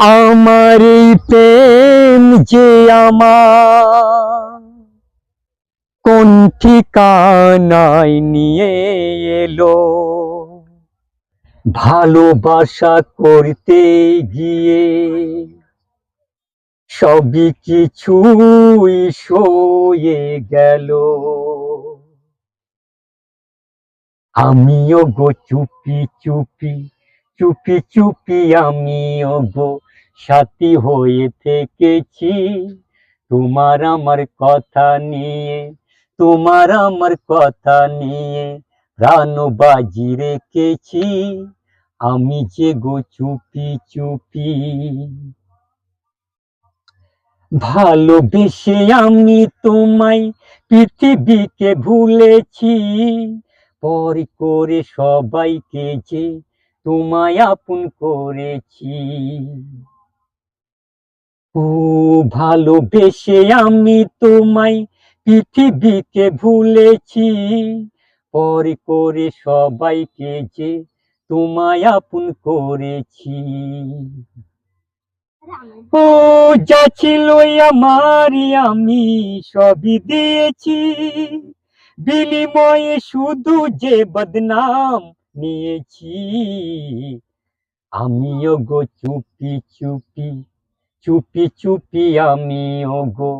আমার প্রেম যে আমার। কোন ঠিকানায় নিয়ে এলো? ভালোবাসা করতে গিয়ে সবই কিছুই সয়ে গেল। আমিও গো, চুপি চুপি চুপি চুপি আমিও গো সাথী হয়ে থেকেছি। তোমার আমার কথা নিয়ে, তোমার আমার কথা নিয়ে প্রাণ বাজি রেখেছি। আমি যে গো চুপি চুপি। ভালোবেসে আমি তোমায় পৃথিবীকে ভুলেছি। পর করে সবাইকে যে তোমায় আপন করেছি। ও ভালোবেসে আমি তোমায় পৃথিবীকে ভুলেছি। পর করে সবাইকে যে তোমায় আপন করেছি। ও যা ছিল আমার আমি সবই দিয়েছি। বিনিময়ে শুধু যে বদনাম নিয়েছি। আমিও গো চুপি চুপি চুপি চুপি আমিও গো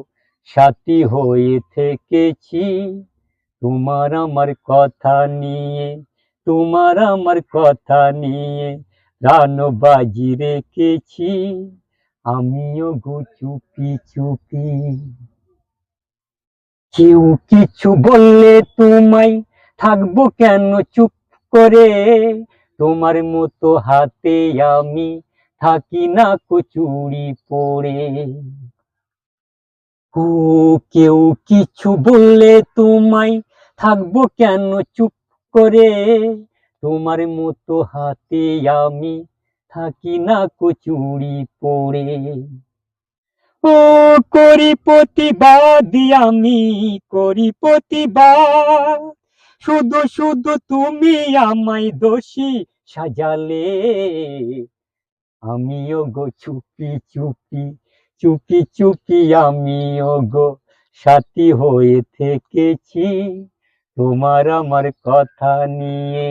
সাথী হয়ে থেকেছি। তোমার আমার কথা নিয়ে, তোমার আমার কথা নিয়ে প্রাণ বাজি রেখেছি। আমিও গো চুপি চুপি। কেউ কিছু বললে তোমায় থাকব কেন চুপ করে? তোমার মতো হাতে আমি থাকি না কচুরি পড়ে। ও কেউ কিছু বললে তোমায় থাকব কেন চুপ করে? তোমার মতো হাতে আমি থাকি না কচুরি পড়ে। ও করি প্রতিবাদ আমি করি প্রতিবাদ শুধু শুধু তুমি আমায় দোষী সাজালে। আমিও গো চুপি চুপি চুপি চুপি আমিও গো সাথী হয়ে থেকেছি। তোমার আমার কথা নিয়ে